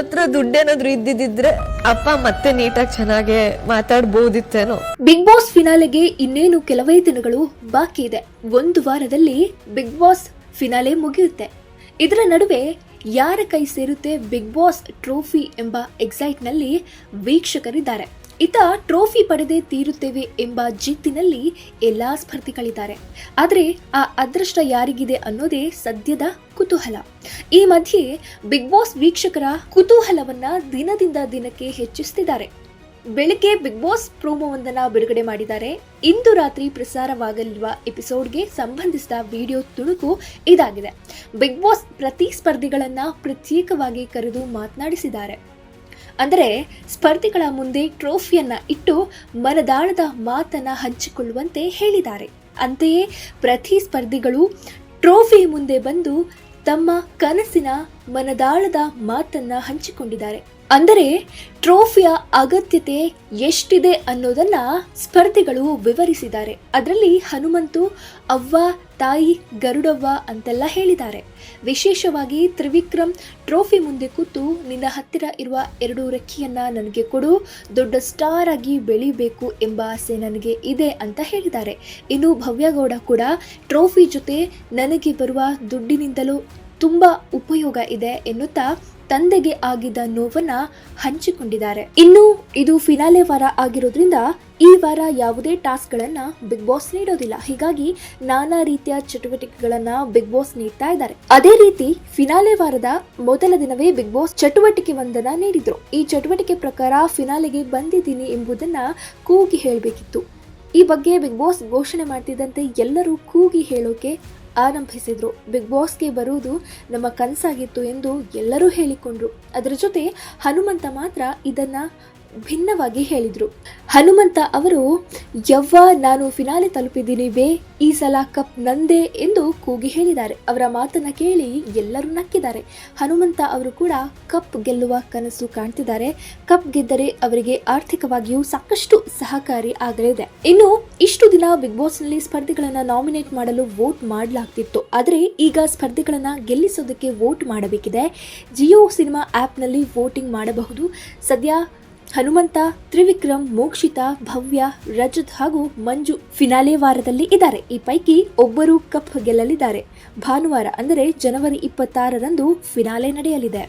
ಹತ್ರ ದುಡ್ಡೇನಾದ್ರೂ ಇದ್ದಿದ್ರೆ ಅಪ್ಪ ಮತ್ತೆ ನೀಟಾಗಿ ಚೆನ್ನಾಗೆ ಮಾತಾಡ್ಬೋದಿತ್ತೇನೋ. ಬಿಗ್ ಬಾಸ್ ಫಿನಾಲೆಗೆ ಇನ್ನೇನು ಕೆಲವೇ ದಿನಗಳು ಬಾಕಿ ಇದೆ. ಒಂದು ವಾರದಲ್ಲಿ ಬಿಗ್ ಬಾಸ್ ಫಿನಾಲೆ ಮುಗಿಯುತ್ತೆ. ಇದರ ನಡುವೆ ಯಾರ ಕೈ ಸೇರುತ್ತೆ ಬಿಗ್ ಬಾಸ್ ಟ್ರೋಫಿ ಎಂಬ ಎಕ್ಸೈಟ್ನಲ್ಲಿ ವೀಕ್ಷಕರಿದ್ದಾರೆ. ಇತ ಟ್ರೋಫಿ ಪಡೆದೇ ತೀರುತ್ತೇವೆ ಎಂಬ ಜಿತ್ತಿನಲ್ಲಿ ಎಲ್ಲ ಸ್ಪರ್ಧಿಗಳಿದ್ದಾರೆ. ಆದರೆ ಆ ಅದೃಷ್ಟ ಯಾರಿಗಿದೆ ಅನ್ನೋದೇ ಸದ್ಯದ ಕುತೂಹಲ. ಈ ಮಧ್ಯೆ ಬಿಗ್ ಬಾಸ್ ವೀಕ್ಷಕರ ಕುತೂಹಲವನ್ನ ದಿನದಿಂದ ದಿನಕ್ಕೆ ಹೆಚ್ಚಿಸ್ತಿದ್ದಾರೆ. ಬೆಳಿಗ್ಗೆ ಬಿಗ್ ಬಾಸ್ ಪ್ರೋಮೋವೊಂದನ್ನ ಬಿಡುಗಡೆ ಮಾಡಿದ್ದಾರೆ. ಇಂದು ರಾತ್ರಿ ಪ್ರಸಾರವಾಗಲಿರುವ ಎಪಿಸೋಡ್ಗೆ ಸಂಬಂಧಿಸಿದ ವಿಡಿಯೋ ತುಣುಕು ಇದಾಗಿದೆ. ಬಿಗ್ ಬಾಸ್ ಪ್ರತಿ ಸ್ಪರ್ಧಿಗಳನ್ನ ಪ್ರತ್ಯೇಕವಾಗಿ ಕರೆದು ಮಾತನಾಡಿಸಿದ್ದಾರೆ. ಅಂದರೆ ಸ್ಪರ್ಧಿಗಳ ಮುಂದೆ ಟ್ರೋಫಿಯನ್ನ ಇಟ್ಟು ಮನದಾಳದ ಮಾತನ್ನ ಹಂಚಿಕೊಳ್ಳುವಂತೆ ಹೇಳಿದ್ದಾರೆ. ಅಂತೆಯೇ ಪ್ರತಿ ಸ್ಪರ್ಧಿಗಳು ಟ್ರೋಫಿ ಮುಂದೆ ಬಂದು ತಮ್ಮ ಕನಸಿನ ಮನದಾಳದ ಮಾತನ್ನ ಹಂಚಿಕೊಂಡಿದ್ದಾರೆ. ಅಂದರೆ ಟ್ರೋಫಿಯ ಅಗತ್ಯತೆ ಎಷ್ಟಿದೆ ಅನ್ನೋದನ್ನ ಸ್ಪರ್ಧಿಗಳು ವಿವರಿಸಿದ್ದಾರೆ. ಅದರಲ್ಲಿ ಹನುಮಂತು, ಅವ್ವ ತಾಯಿ ಗರುಡವ್ವ ಅಂತೆಲ್ಲ ಹೇಳಿದ್ದಾರೆ. ವಿಶೇಷವಾಗಿ ತ್ರಿವಿಕ್ರಮ್ ಟ್ರೋಫಿ ಮುಂದೆ ಕೂತು ನಿನ್ನ ಹತ್ತಿರ ಇರುವ ಎರಡು ರೆಕ್ಕಿಯನ್ನ ನನಗೆ ಕೊಡು, ದೊಡ್ಡ ಸ್ಟಾರ್ ಆಗಿ ಬೆಳಿಬೇಕು ಎಂಬ ಆಸೆ ನನಗೆ ಇದೆ ಅಂತ ಹೇಳಿದ್ದಾರೆ. ಇನ್ನು ಭವ್ಯಗೌಡ ಕೂಡ ಟ್ರೋಫಿ ಜೊತೆ ನನಗೆ ಬರುವ ದುಡ್ಡಿನಿಂದಲೂ ತುಂಬ ಉಪಯೋಗ ಇದೆ ಎನ್ನುತ್ತಾ ತಂದೆಗೆ ಆಗಿದ್ದ ನೋವನ್ನ ಹಂಚಿಕೊಂಡಿದ್ದಾರೆ. ಇನ್ನು ಇದು ಫಿನಾಲೆ ವಾರ ಆಗಿರೋದ್ರಿಂದ ಈ ವಾರ ಯಾವುದೇ ಟಾಸ್ಕ್ ಗಳನ್ನ ಬಿಗ್ ಬಾಸ್ ನೀಡೋದಿಲ್ಲ. ಹೀಗಾಗಿ ನಾನಾ ರೀತಿಯ ಚಟುವಟಿಕೆಗಳನ್ನ ಬಿಗ್ ಬಾಸ್ ನೀಡ್ತಾ ಇದ್ದಾರೆ. ಅದೇ ರೀತಿ ಫಿನಾಲೆ ವಾರದ ಮೊದಲ ದಿನವೇ ಬಿಗ್ ಬಾಸ್ ಚಟುವಟಿಕೆ ಒಂದನ್ನ ನೀಡಿದ್ರು. ಈ ಚಟುವಟಿಕೆ ಪ್ರಕಾರ ಫಿನಾಲೆಗೆ ಬಂದಿದ್ದೀನಿ ಎಂಬುದನ್ನ ಕೂಗಿ ಹೇಳಬೇಕಿತ್ತು. ಈ ಬಗ್ಗೆ ಬಿಗ್ ಬಾಸ್ ಘೋಷಣೆ ಮಾಡ್ತಿದ್ದಂತೆ ಎಲ್ಲರೂ ಕೂಗಿ ಹೇಳೋಕೆ ಆರಂಭಿಸಿದ್ರು. ಬಿಗ್ ಬಾಸ್ಗೆ ಬರುವುದು ನಮ್ಮ ಕನಸಾಗಿತ್ತು ಎಂದು ಎಲ್ಲರೂ ಹೇಳಿಕೊಂಡ್ರು. ಅದರ ಜೊತೆ ಹನುಮಂತ ಮಾತ್ರ ಇದನ್ನ ಭಿನ್ನವಾಗಿ ಹೇಳಿದರು. ಹನುಮಂತ ಅವರು, ಯವ್ವ, ನಾನು ಫಿನಾಲೆ ತಲುಪಿದ್ದೀನಿ ಬೇ, ಈ ಸಲ ಕಪ್ ನಂದೇ ಎಂದು ಕೂಗಿ ಹೇಳಿದ್ದಾರೆ. ಅವರ ಮಾತನ್ನು ಕೇಳಿ ಎಲ್ಲರೂ ನಕ್ಕಿದ್ದಾರೆ. ಹನುಮಂತ ಅವರು ಕೂಡ ಕಪ್ ಗೆಲ್ಲುವ ಕನಸು ಕಾಣ್ತಿದ್ದಾರೆ. ಕಪ್ ಗೆದ್ದರೆ ಅವರಿಗೆ ಆರ್ಥಿಕವಾಗಿಯೂ ಸಾಕಷ್ಟು ಸಹಕಾರಿ ಆಗಲಿದೆ. ಇನ್ನು ಇಷ್ಟು ದಿನ ಬಿಗ್ ಬಾಸ್ನಲ್ಲಿ ಸ್ಪರ್ಧೆಗಳನ್ನು ನಾಮಿನೇಟ್ ಮಾಡಲು ವೋಟ್ ಮಾಡಲಾಗ್ತಿತ್ತು. ಆದರೆ ಈಗ ಸ್ಪರ್ಧೆಗಳನ್ನು ಗೆಲ್ಲಿಸೋದಕ್ಕೆ ವೋಟ್ ಮಾಡಬೇಕಿದೆ. ಜಿಯೋ ಸಿನಿಮಾ ಆ್ಯಪ್ನಲ್ಲಿ ವೋಟಿಂಗ್ ಮಾಡಬಹುದು. ಸದ್ಯ ಹನುಮಂತ, ತ್ರಿವಿಕ್ರಮ್, ಮೋಕ್ಷಿತಾ, ಭವ್ಯ, ರಜತ್ ಹಾಗೂ ಮಂಜು ಫಿನಾಲೆ ವಾರದಲ್ಲಿ ಇದ್ದಾರೆ. ಈ ಪೈಕಿ ಒಬ್ಬರು ಕಪ್ ಗೆಲ್ಲಲಿದ್ದಾರೆ. ಭಾನುವಾರ ಅಂದರೆ ಜನವರಿ ಇಪ್ಪತ್ತಾರರಂದು ಫಿನಾಲೆ ನಡೆಯಲಿದೆ.